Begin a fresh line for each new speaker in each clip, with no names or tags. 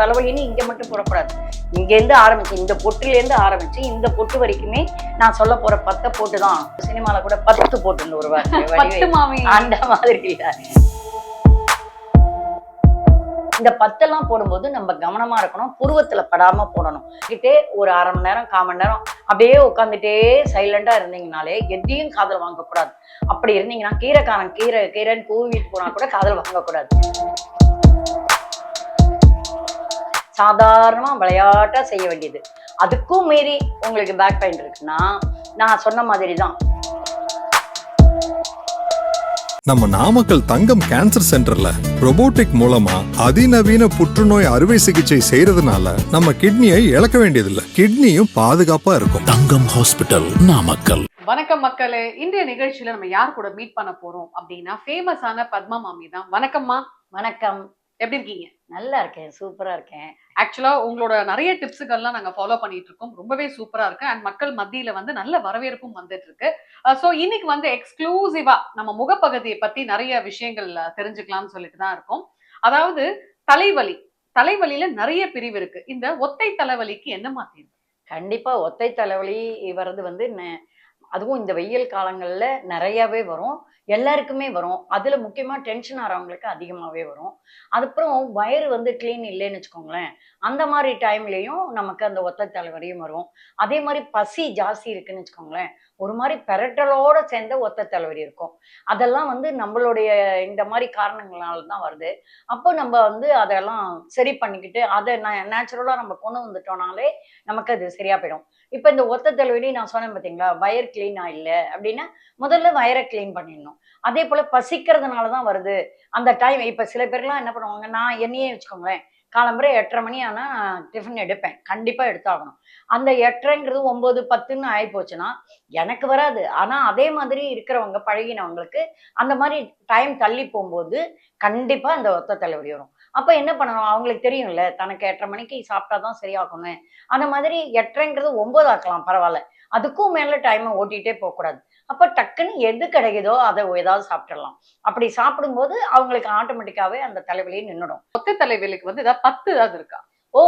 தலைவலின்னு இங்க மட்டும் போடக்கூடாது. இங்க இருந்து ஆரம்பிச்சு இந்த பொட்டுல இருந்து ஆரம்பிச்சு இந்த பொட்டு வரைக்குமே நான் சொல்ல போற பத்தை போட்டு தான். சினிமால கூட பத்து போட்டுன்னு ஒரு வார்த்தை அந்த மாதிரி இல்ல. இந்த பத்தெல்லாம் போடும்போது நம்ம கவனமா இருக்கணும் புருவத்துல படாம போடணும். கிட்டே ஒரு அரை மணி நேரம் கால் மணி நேரம் அப்படியே உட்காந்துட்டே சைலண்டா இருந்தீங்கனாலே எதையும் காதல் வாங்கக்கூடாது. அப்படி இருந்தீங்கன்னா கீரைக்காரன் கீரை கீரைன்னு கூவிட்டு போனா கூட காதல் வாங்கக்கூடாது. சாதாரணமா விளையாட்டா செய்ய வேண்டியது. அதுக்கும் மீறி உங்களுக்கு பேக் பெயின் இருக்குன்னா நான் சொன்ன மாதிரி தான்
நம்ம நாமக்கல் தங்கம் கேன்சர் சென்டர்ல robotic மூலமா அதிநவீன புற்றுநோய் அறுவை சிகிச்சை செய்யறதுனால நம்ம கிட்னியை இழக்க வேண்டியதில்லை. கிட்னியும் பாதுகாப்பா இருக்கும்.
தங்கம் ஹாஸ்பிட்டல் நாமக்கல்.
வணக்கம் மக்களே. இன்றைய நிகழ்ச்சியில நம்ம யார் கூட மீட் பண்ண போறோம் அப்படின்னா ஃபேமஸான பத்மா மாமி தான். வணக்கம்மா.
வணக்கம்.
எப்படி இருக்கீங்க?
நல்லா இருக்கேன். சூப்பரா இருக்கேன்.
ஆக்சுவலா உங்களோட நிறைய டிப்ஸுகள்லாம் நாங்க ஃபாலோ பண்ணிட்டு இருக்கோம் ரொம்பவே சூப்பரா இருக்கு. அண்ட் மக்கள் மத்தியில வந்து நல்ல வரவேற்பும் வந்துட்டு இருக்கு ஸோ இன்னைக்கு வந்து எக்ஸ்க்ளூசிவா நம்ம முகப்பகுதியை பத்தி நிறைய விஷயங்கள் அஹ், தெரிஞ்சுக்கலாம்னு சொல்லிட்டு தான் இருக்கோம். அதாவது தலைவலி. தலைவலியில நிறைய பிரிவு இருக்கு. இந்த ஒத்தை தலைவலிக்கு என்ன மாதிரி
கண்டிப்பா ஒத்தை தலைவலி வர்றது வந்து அதுவும் இந்த வெயில் காலங்கள்ல நிறையவே வரும். எல்லாருக்குமே வரும். அதுல முக்கியமா டென்ஷன் ஆறவங்களுக்கு அதிகமாவே வரும். அதுக்கப்புறம் வயிறு வந்து க்ளீன் இல்லைன்னு வச்சுக்கோங்களேன். அந்த மாதிரி டைம்லயும் நமக்கு அந்த ஒத்த தலைவலியும் வரும். அதே மாதிரி பசி ஜாஸ்தி இருக்குன்னு வச்சுக்கோங்களேன். ஒரு மாதிரி பெரட்டலோட சேர்ந்த ஒத்த தலைவலி இருக்கும். அதெல்லாம் வந்து நம்மளுடைய இந்த மாதிரி காரணங்களால தான் வருது. அப்போ நம்ம வந்து அதெல்லாம் சரி பண்ணிக்கிட்டு அதை நேச்சுரலாக நம்ம கொண்டு வந்துட்டோம்னாலே நமக்கு அது சரியா போயிடும். இப்போ இந்த ஒத்த தலைவலி நான் சொன்னேன் பார்த்தீங்களா வயர் கிளீனா இல்லை அப்படின்னா முதல்ல வயரை கிளீன் பண்ணிடணும். அதே போல பசிக்கிறதுனால தான் வருது. அந்த டைம் இப்போ சில பேர்லாம் என்ன பண்ணுவாங்க நான் என்னையே வச்சுக்கோங்களேன் காலம்பரை எட்டரை மணி ஆனால் டிஃபன் எடுப்பேன். கண்டிப்பாக எடுத்தாகணும். அந்த எட்டரைங்கிறது ஒம்பது பத்துன்னு ஆகி போச்சுன்னா எனக்கு வராது. ஆனால் அதே மாதிரி இருக்கிறவங்க பழகினவங்களுக்கு அந்த மாதிரி டைம் தள்ளி போகும்போது கண்டிப்பாக அந்த ஒத்த தலைவலி வரும். அப்போ என்ன பண்ணணும்? அவங்களுக்கு தெரியும்ல தனக்கு எட்டரை மணிக்கு சாப்பிட்டா தான் சரியாகணும் அந்த மாதிரி எட்டரைங்கிறது ஒன்பது ஆக்கலாம் பரவாயில்ல. அதுக்கும் மேல டைமை ஓட்டிகிட்டே போகக்கூடாது. அப்போ டக்குன்னு எது கிடைக்குதோ அதை ஏதாவது சாப்பிட்டுடலாம். அப்படி சாப்பிடும்போது அவங்களுக்கு ஆட்டோமேட்டிக்காவே அந்த தலைவலியே நின்றுடும்
ஒத்தை தலைவலிக்கு வந்து ஏதாவது பத்து ஏதாவது இருக்கா?
ஓ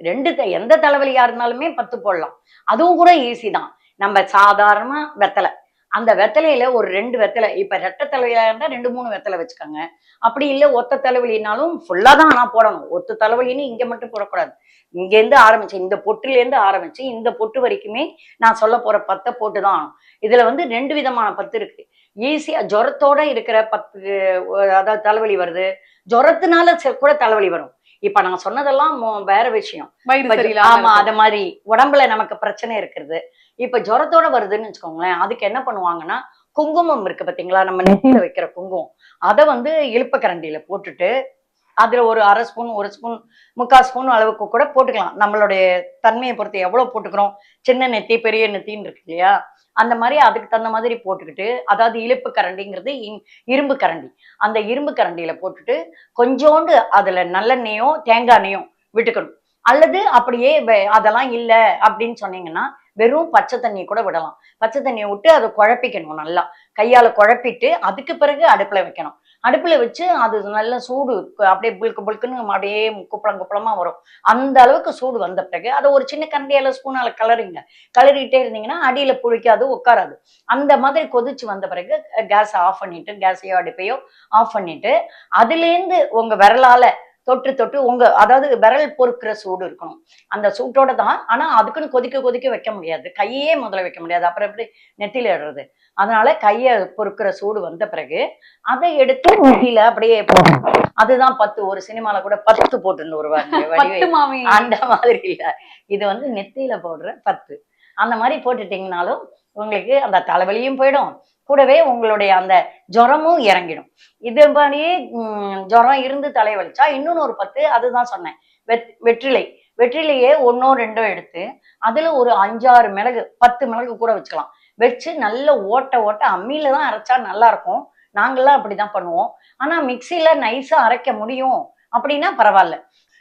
ரெண்டு எந்த தலைவலியா இருந்தாலுமே பத்து போடலாம். அதுவும் கூட ஈஸி தான். நம்ம சாதாரணமா வெத்தலை. அந்த வெத்தலையில ஒரு ரெண்டு வெத்தலை இப்ப ரெட்ட தலைவலியா இருந்தா ரெண்டு மூணு வெத்தலை வச்சுக்கோங்க. அப்படி இல்லை ஒத்த தலைவலினாலும் ஃபுல்லா தான் ஆனா போடணும். ஒத்த தலைவலின்னு இங்க மட்டும் போடக்கூடாது. இங்க இருந்து ஆரம்பிச்சு இந்த பொட்டுல இருந்து ஆரம்பிச்சு இந்த பொட்டு வரைக்குமே நான் சொல்ல போற பத்தை போட்டு தான் ஆகணும். இதுல வந்து ரெண்டு விதமான பத்து இருக்கு. ஈஸியா ஜுரத்தோட இருக்கிற பத்து அதாவது தலைவலி வருது. ஜுரத்தினால கூட தலைவலி வரும். இப்ப நான் சொன்னதெல்லாம் வேற விஷயம். ஆமா. அத மாதிரி உடம்புல நமக்கு பிரச்சனை இருக்கிறது இப்ப ஜுரத்தோட வருதுன்னு வச்சுக்கோங்களேன் அதுக்கு என்ன பண்ணுவாங்கன்னா குங்குமம் இருக்கு பாத்தீங்களா? நம்ம நெத்தியில வைக்கிற குங்குமம். அதை வந்து இழுப்ப கரண்டியில போட்டுட்டு அதில் ஒரு அரை ஸ்பூன் ஒரு ஸ்பூன் முக்கால் ஸ்பூன் அளவுக்கு கூட போட்டுக்கலாம். நம்மளுடைய தன்மையை பொறுத்து எவ்வளவு போட்டுக்கிறோம்? சின்ன நெத்தி பெரிய நெத்தின்னு இருக்கு இல்லையா? அந்த மாதிரி அதுக்கு தகுந்த மாதிரி போட்டுக்கிட்டு அதாவது இழுப்பு கரண்டிங்கிறது இம்- இரும்பு கரண்டி. அந்த இரும்பு கரண்டியில போட்டுட்டு கொஞ்சோண்டு அதுல நல்லெண்ணெயோ தேங்காய் எண்ணெயோ விட்டுக்கணும். அல்லது அப்படியே வெ- அதெல்லாம் இல்லை அப்படின்னு சொன்னீங்கன்னா வெறும் பச்சை தண்ணியை கூட விடலாம். பச்சை தண்ணியை விட்டு அதை குழப்பிக்கணும் நல்லா. கையால குழப்பிட்டு அதுக்கு பிறகு அடுப்புல வைக்கணும். அடுப்பில் வச்சு அது நல்ல சூடு அப்படியே புழுக்கு புழுக்குன்னு அப்படியே குப்பளம் குப்பளமாக வரும். அந்த அளவுக்கு சூடு வந்த பிறகு அதை ஒரு சின்ன கரண்டியால ஸ்பூனால் கலரிங்க. கலரிட்டே இருந்தீங்கன்னா அடியில் புளிக்காது உட்காராது அந்த மாதிரி கொதிச்சு வந்த பிறகு கேஸை ஆஃப் பண்ணிட்டு கேஸையோ அடுப்பையோ ஆஃப் பண்ணிட்டு அதுலேருந்து உங்கள் விரலால் தொட்டு தொட்டு உங்க அதாவது விரல் பொறுக்கிற சூடு இருக்கணும். அந்த சூட்டோட தான் ஆனா அதுக்குன்னு கொதிக்க கொதிக்க வைக்க முடியாது. கையே முதல்ல வைக்க முடியாது. அப்புறம் எப்படி நெத்தியில இடுறது அதனால கையை பொறுக்கிற சூடு வந்த பிறகு அதை எடுத்து நெத்தியில அப்படியே அதுதான் பத்து ஒரு சினிமால கூட பத்து போட்டுன்னு.
மாமி.
அந்த மாதிரி இல்ல. இது வந்து நெத்தியில போடுற பத்து. அந்த மாதிரி போட்டுட்டீங்கனாலும் உங்களுக்கு அந்த தலைவலியும் போயிடும். கூடவே உங்களுடைய அந்த ஜுரமும் இறங்கிடும். இது மாதிரியே ஜுரம் இருந்து தலைவலிச்சா இன்னொன்னு ஒரு பத்து அதுதான் சொன்னேன். வெத் வெற்றிலை. வெற்றிலையே ஒன்றோ ரெண்டோ எடுத்து அதுல ஒரு அஞ்சாறு மிளகு பத்து மிளகு கூட வச்சுக்கலாம். வச்சு நல்ல ஓட்ட ஓட்ட அம்மியில தான் அரைச்சா நல்லா இருக்கும். நாங்கெல்லாம் அப்படிதான் பண்ணுவோம். ஆனா மிக்சியில் நைஸாக அரைக்க முடியும். அப்படின்னா பரவாயில்ல.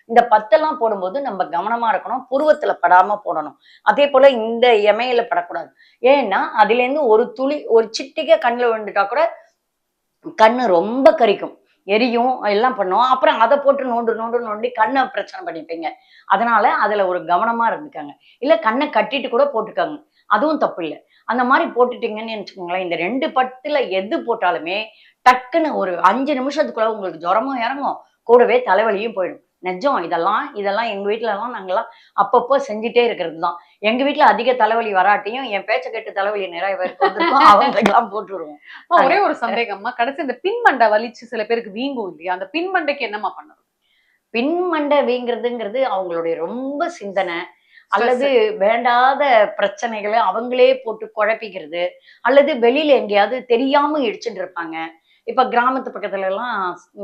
இந்த பத்தெல்லாம் போடும்போது நம்ம கவனமா இருக்கணும் புருவத்துல படாம போடணும். அதே போல இந்த எமையில படக்கூடாது. ஏன்னா அதுல இருந்து ஒரு துளி ஒரு சிட்டிக்க கண்ணுல விழுந்துட்டா கூட கண்ணு ரொம்ப கரிக்கும். எரியும் எல்லாம் பண்ணும். அப்புறம் அதை போட்டு நோண்டு நோண்டு நோண்டி கண்ணை பிரச்சனை பண்ணிப்பீங்க. அதனால அதுல ஒரு கவனமா இருந்துக்காங்க. இல்ல கண்ணை கட்டிட்டு கூட போட்டுக்காங்க. அதுவும் தப்பு இல்லை. அந்த மாதிரி போட்டுட்டீங்கன்னு நினைச்சுக்கோங்களேன் இந்த ரெண்டு பட்டுல எது போட்டாலுமே டக்குன்னு ஒரு அஞ்சு நிமிஷத்துக்குள்ள உங்களுக்கு ஜுரமும் இறங்கும். கூடவே தலைவலியும் போயிடும். நிஜம் இதெல்லாம் இதெல்லாம் எங்க வீட்ல எல்லாம் நாங்கெல்லாம் அப்பப்போ செஞ்சுட்டே இருக்கிறது தான் எங்க வீட்ல அதிக தலைவலி வராட்டியும் என் பேச்ச கேட்டு தலைவலி நிறைய பேருக்கு வந்திருக்கும். அவங்களுக்கெல்லாம் போட்டு விடுவோம்
அம்மா, ஒரே ஒரு சந்தேகம்மா கடைசி இந்த பின்மண்டை வலிச்சு சில பேருக்கு வீங்கும் இல்லையா? அந்த பின்மண்டைக்கு என்னம்மா பண்ணணும்?
பின்மண்டை வீங்கிறதுங்கிறது அவங்களுடைய ரொம்ப சிந்தனை அல்லது வேண்டாத பிரச்சனைகளை அவங்களே போட்டு குழப்பிக்கிறது அல்லது வெளியில எங்கேயாவது தெரியாம இடிச்சுட்டு இருப்பாங்க. இப்ப கிராமத்து பக்கத்துல எல்லாம்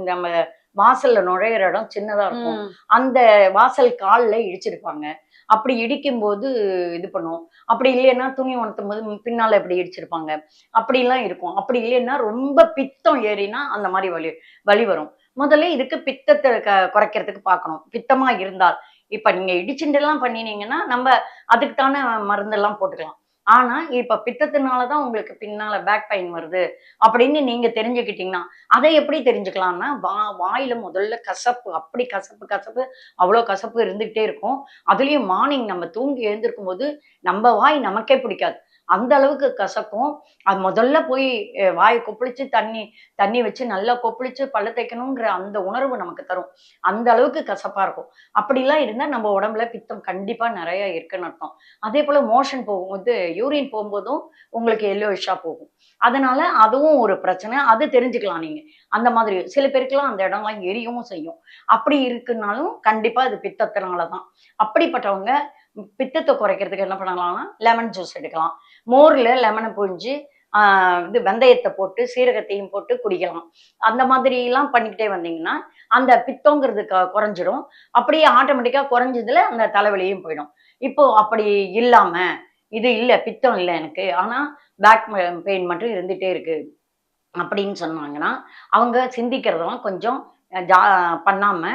நம்ம வாசல்ல நுழையிற இடம் சின்னதா இருக்கும். அந்த வாசல் கால்ல இடிச்சிருப்பாங்க. அப்படி இடிக்கும்போது இது பண்ணும் அப்படி இல்லைன்னா துணி உணர்த்தும் போது பின்னால இப்படி இடிச்சிருப்பாங்க. அப்படிலாம் இருக்கும். அப்படி இல்லைன்னா ரொம்ப பித்தம் ஏறினா அந்த மாதிரி வலி வலி வரும். முதல்ல இதுக்கு பித்தத்தை க- குறைக்கிறதுக்கு பார்க்கணும். பித்தமா இருந்தால் இப்ப நீங்க இடிச்சுட்டுலாம் பண்ணினீங்கன்னா நம்ம அதுக்குத்தான மருந்தெல்லாம் போட்டுக்கலாம். ஆனா இப்ப பித்தத்தினாலதான் உங்களுக்கு பின்னால பேக் பெயின் வருது அப்படின்னு நீங்க தெரிஞ்சுக்கிட்டீங்கன்னா அதை எப்படி தெரிஞ்சுக்கலாம்னா வா வாயில முதல்ல கசப்பு அப்படி கசப்பு கசப்பு அவ்வளோ கசப்பு இருந்துகிட்டே இருக்கும். அதுலயும் மார்னிங் நம்ம தூங்கி எழுந்திருக்கும் போது நம்ம வாய் நமக்கே பிடிக்காது. அந்த அளவுக்கு கசக்கும். அது முதல்ல போய் வாய் வாயை கொப்பளிச்சு தண்ணி தண்ணி வச்சு நல்லா கொப்பளிச்சு பல்ல தைக்கணுங்கிற அந்த உணர்வு நமக்கு தரும். அந்த அளவுக்கு கசப்பா இருக்கும். அப்படிலாம் இருந்தா நம்ம உடம்புல பித்தம் கண்டிப்பா நிறைய இருக்குன்னு அர்த்தம். அதே போல மோஷன் போகும்போது யூரின் போகும்போதும் உங்களுக்கு எல்லோயிஷாக போகும். அதனால அதுவும் ஒரு பிரச்சனை. அது தெரிஞ்சுக்கலாம் நீங்க. அந்த மாதிரி சில பேருக்குலாம் அந்த இடம்லாம் எரியவும் செய்யும். அப்படி இருக்குனாலும் கண்டிப்பா அது பித்தத்தினால தான் அப்படிப்பட்டவங்க பித்தத்தை குறைக்கிறதுக்கு என்ன பண்ணலாம்னா லெமன் ஜூஸ் எடுக்கலாம். மோர்ல லெமனை புழிஞ்சு ஆஹ் இது வெந்தயத்தை போட்டு சீரகத்தையும் போட்டு குடிக்கலாம். அந்த மாதிரி எல்லாம் பண்ணிக்கிட்டே வந்தீங்கன்னா அந்த பித்தங்கிறது க- குறைஞ்சிடும். அப்படியே ஆட்டோமேட்டிக்கா குறைஞ்சதுல அந்த தலைவலியும் போயிடும். இப்போ அப்படி இல்லாம இது இல்ல பித்தம் இல்லை எனக்கு. ஆனா பேக் பெயின் மட்டும் இருந்துகிட்டே இருக்கு. அப்படின்னு சொன்னாங்கன்னா அவங்க சிந்திக்கிறதெல்லாம் கொஞ்சம் ஜா பண்ணாம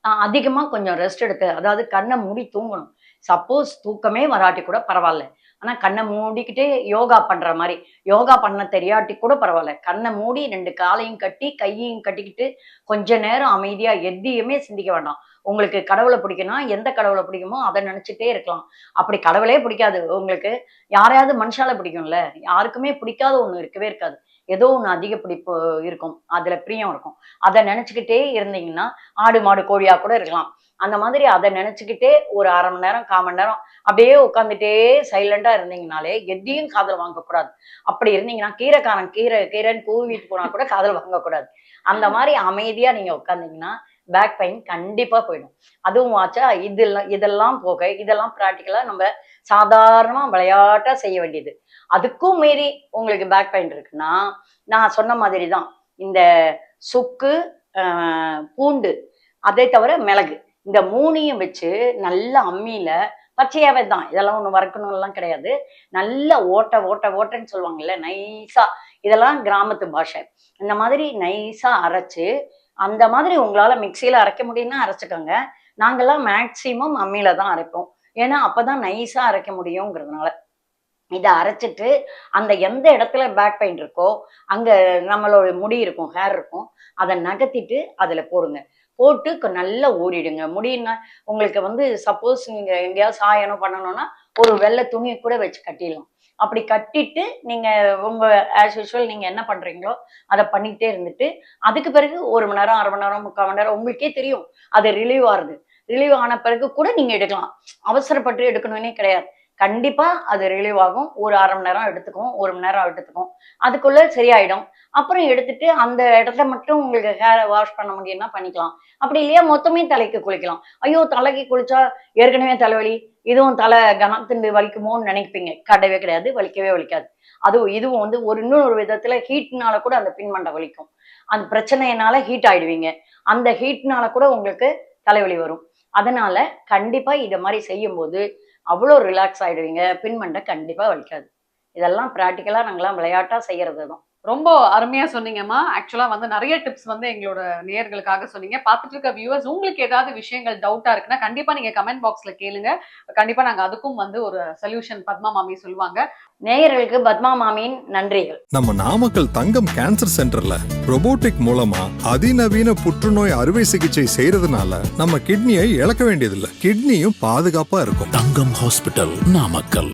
அதிகமாக அதிகமா கொஞ்சம் ரெஸ்ட் எடுத்து அதாவது கண்ணை மூடி தூங்கணும். சப்போஸ் தூக்கமே வராட்டி கூட பரவாயில்ல. ஆனா கண்ணை மூடிக்கிட்டே யோகா பண்ற மாதிரி. யோகா பண்ண தெரியாட்டி கூட பரவாயில்ல. கண்ணை மூடி ரெண்டு காலையும் கட்டி கையையும் கட்டிக்கிட்டு கொஞ்ச நேரம் அமைதியாக எதையுமே சிந்திக்க வேண்டாம். உங்களுக்கு கடவுளை பிடிக்குன்னா எந்த கடவுளை பிடிக்குமோ அதை நினச்சிட்டே இருக்கலாம். அப்படி கடவுளே பிடிக்காது. உங்களுக்கு யாரையாவது மனுஷால பிடிக்கும்ல. யாருக்குமே பிடிக்காத ஒன்று இருக்கவே இருக்காது. ஏதோ ஒன்று அதிக பிடிப்பு இருக்கும். அதில் பிரியம் இருக்கும். அதை நினச்சிக்கிட்டே இருந்தீங்கன்னா ஆடு மாடு கோழியாக கூட இருக்கலாம். அந்த மாதிரி அதை நினைச்சுக்கிட்டே ஒரு அரை மணி நேரம் கால் மணி நேரம் அப்படியே உட்காந்துட்டே சைலண்டா இருந்தீங்கனாலே எதையும் காதல் வாங்கக்கூடாது. அப்படி இருந்தீங்கன்னா கீரைக்காரன் கீரை கீரைன்னு கூவிட்டு போனா கூட காதல் வாங்கக்கூடாது. அந்த மாதிரி அமைதியா நீங்க உட்காந்தீங்கன்னா பேக் பெயின் கண்டிப்பா போயிடும். அதுவும் ஆச்சா இதெல்லாம் இதெல்லாம் போக இதெல்லாம் ப்ராக்டிக்கலாக நம்ம சாதாரணமா விளையாட்டா செய்ய வேண்டியது. அதுக்கும் மீறி உங்களுக்கு பேக் பெயின் இருக்குன்னா நான் சொன்ன மாதிரி தான் இந்த சுக்கு பூண்டு அதை தவிர மிளகு. இந்த மூணையும் வச்சு நல்ல அம்மியில பச்சையாவே தான். இதெல்லாம் ஒண்ணு எல்லாம் கிடையாது. நல்ல ஓட்ட ஓட்ட ஓட்டன்னு சொல்லுவாங்கல்ல நைஸா இதெல்லாம் கிராமத்து பாஷை. இந்த மாதிரி நைஸா அரைச்சு அந்த மாதிரி உங்களால மிக்சியில அரைக்க முடியும்னா அரைச்சுக்கோங்க. நாங்கெல்லாம் மேக்சிமம் அம்மியில தான் அரைப்போம். ஏன்னா அப்பதான் நைஸா அரைக்க முடியுங்கிறதுனால. இதை அரைச்சிட்டு அந்த எந்த இடத்துல பேக் பெயின் இருக்கோ அங்க நம்மளோட முடி இருக்கும் ஹேர் இருக்கும் அதை நகர்த்திட்டு அதுல போடுங்க. போட்டு நல்லா ஊறிடுங்க முடியுன்னா உங்களுக்கு வந்து சப்போஸ் நீங்க எங்கேயாவது சாயனம் பண்ணணும்னா ஒரு வெள்ளை துணியை கூட வச்சு கட்டிடலாம். அப்படி கட்டிட்டு நீங்க உங்க ஆஸ் யூஷுவல் நீங்க என்ன பண்றீங்களோ அதை பண்ணிக்கிட்டே இருந்துட்டு அதுக்கு பிறகு ஒரு மணி நேரம் அரை மணி நேரம் முக்கால் மணி நேரம் உங்களுக்கே தெரியும். அது ரிலீவ் ஆகுது ரிலீவ் ஆன பிறகு கூட நீங்க எடுக்கலாம். அவசரப்பட்டு எடுக்கணும்னே கிடையாது. கண்டிப்பா அது ரிலீவ் ஆகும். ஒரு அரை மணி நேரம் எடுத்துக்கும் ஒரு மணி நேரம் எடுத்துக்கும். அதுக்குள்ள சரியாயிடும். அப்புறம் எடுத்துட்டு அந்த இடத்த மட்டும் உங்களுக்கு ஹேரை வாஷ் பண்ண முடியும்னா பண்ணிக்கலாம்? அப்படி இல்லையா மொத்தமே தலைக்கு குளிக்கலாம். ஐயோ தலைக்கு குளிச்சா ஏற்கனவே தலைவலி இதுவும் தலை கனத்துண்டு வலிக்குமோன்னு நினைப்பீங்க. கிடையவே கிடையாது வலிக்கவே வலிக்காது. அதுவும் இதுவும் வந்து ஒரு இன்னொரு விதத்துல ஹீட்னால கூட அந்த பின்மண்டை வலிக்கும். அந்த பிரச்சனையினால ஹீட் ஆயிடுவீங்க. அந்த ஹீட்னால கூட உங்களுக்கு தலைவலி வரும். அதனால கண்டிப்பா இதை மாதிரி செய்யும்போது அவ்வளோ ரிலாக்ஸ் ஆயிடுவீங்க. பின்மண்டை கண்டிப்பா வலிக்காது. இதெல்லாம் ப்ராக்டிக்கலாக நாங்களாம் விளையாட்டா செய்கிறது தான்
ரொம்ப அருமையா சொன்னீங்கம்மா. ஆக்சுவலா வந்து நிறைய டிப்ஸ் வந்து எங்களோட நேயர்களுக்காக சொன்னீங்க. பார்த்துட்டு இருக்க வியூவர்ஸ் உங்களுக்கு ஏதாவது விஷயங்கள் டவுட்டா இருக்குன்னா கண்டிப்பா நீங்க கமெண்ட் பாக்ஸ்ல கேளுங்க. கண்டிப்பா நாங்க அதுக்கும் வந்து ஒரு சொல்யூஷன் பத்மா மாமி சொல்லுவாங்க.
நேயர்களுக்கு பத்மா மாமியின் நன்றிகள்.
நம்ம நாமக்கல் தங்கம் கேன்சர் சென்டர்ல robotic மூலமா அதிநவீன புற்றுநோய் அறுவை சிகிச்சை செய்யறதுனால நம்ம கிட்னியை இழக்க வேண்டியதில்லை. கிட்னியும் பாதுகாப்பா இருக்கும்.
தங்கம் ஹாஸ்பிட்டல் நாமக்கல்.